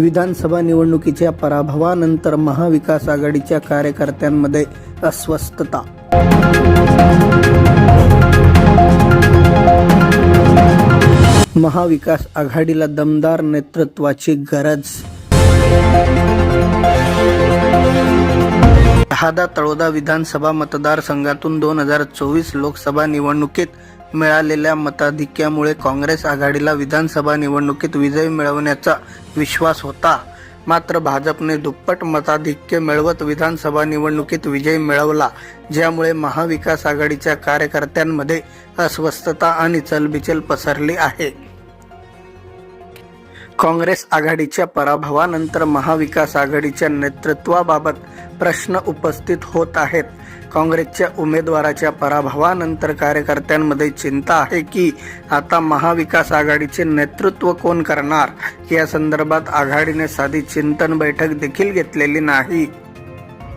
विधानसभा निवडणुकीच्या पराभवानंतर महाविकास आघाडीच्या कार्यकर्त्यांमध्ये अस्वस्थता. महाविकास आघाडीला दमदार नेतृत्वाची गरज. शहादा तळोदा विधानसभा मतदारसंघातून दोन हजार चोवीस लोकसभा निवडणुकीत मिळालेल्या मताधिक्यामुळे काँग्रेस आघाडीला विधानसभा निवडणुकीत विजय मिळवण्याचा विश्वास होता. मात्र भाजपने दुप्पट मताधिक्य मिळवत विधानसभा निवडणुकीत विजय मिळवला ज्यामुळे महाविकास आघाडीच्या कार्यकर्त्यांमध्ये अस्वस्थता आणि चलबिचल पसरली आहे. काँग्रेस आघाडीच्या पराभवानंतर महाविकास आघाडीच्या नेतृत्वाबाबत प्रश्न उपस्थित होत आहेत. काँग्रेसच्या उमेदवाराच्या पराभवानंतर कार्यकर्त्यांमध्ये चिंता आहे की आता महाविकास आघाडीचे नेतृत्व कोण करणार? या संदर्भात आघाडीने साधी चिंतन बैठक देखील घेतलेली नाही.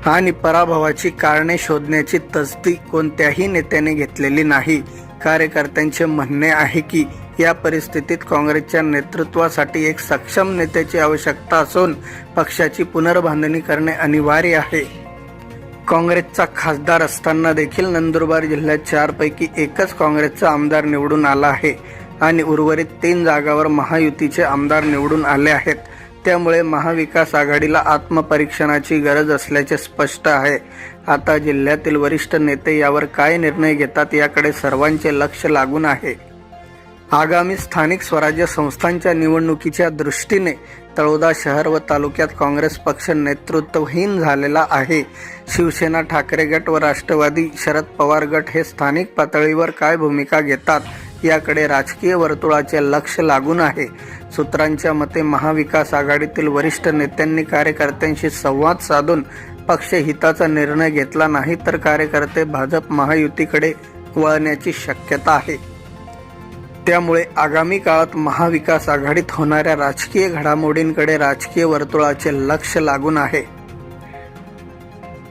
आणि पराभवाची कारणे शोधण्याची तसदी कोणत्याही नेत्याने घेतलेली नाही. कार्यकर्त्यांचे म्हणणे आहे की या परिस्थितीत काँग्रेसच्या नेतृत्वासाठी एक सक्षम नेत्याची आवश्यकता असून पक्षाची पुनर्बांधणी करणे अनिवार्य आहे. काँग्रेसचा खासदार असताना देखील नंदुरबार जिल्ह्यात चारपैकी एकच काँग्रेसचा आमदार निवडून आला आहे आणि उर्वरित तीन जागावर महायुतीचे आमदार निवडून आले आहेत. त्यामुळे महाविकास आघाडीला आत्मपरीक्षणाची गरज असल्याचे स्पष्ट आहे. आता जिल्ह्यातील वरिष्ठ नेते यावर काय निर्णय घेतात याकडे सर्वांचे लक्ष लागून आहे. आगामी स्थानिक स्वराज्य संस्थांच्या निवडणुकीच्या दृष्टीने तळोदा शहर व तालुक्यात काँग्रेस पक्ष नेतृत्वहीन झालेला आहे. शिवसेना ठाकरे गट व राष्ट्रवादी शरद पवार गट हे स्थानिक पातळीवर काय भूमिका घेतात याकडे राजकीय वर्तुळाचे लक्ष लागून आहे. सूत्रांच्या मते महाविकास आघाडीतील वरिष्ठ नेत्यांनी कार्यकर्त्यांशी संवाद साधून पक्षहिताचा निर्णय घेतला नाही तर कार्यकर्ते भाजप महायुतीकडे वळण्याची शक्यता आहे. त्यामुळे आगामी काळात महाविकास आघाडीत होणाऱ्या राजकीय घडामोडींकडे राजकीय वर्तुळाचे लक्ष लागून आहे.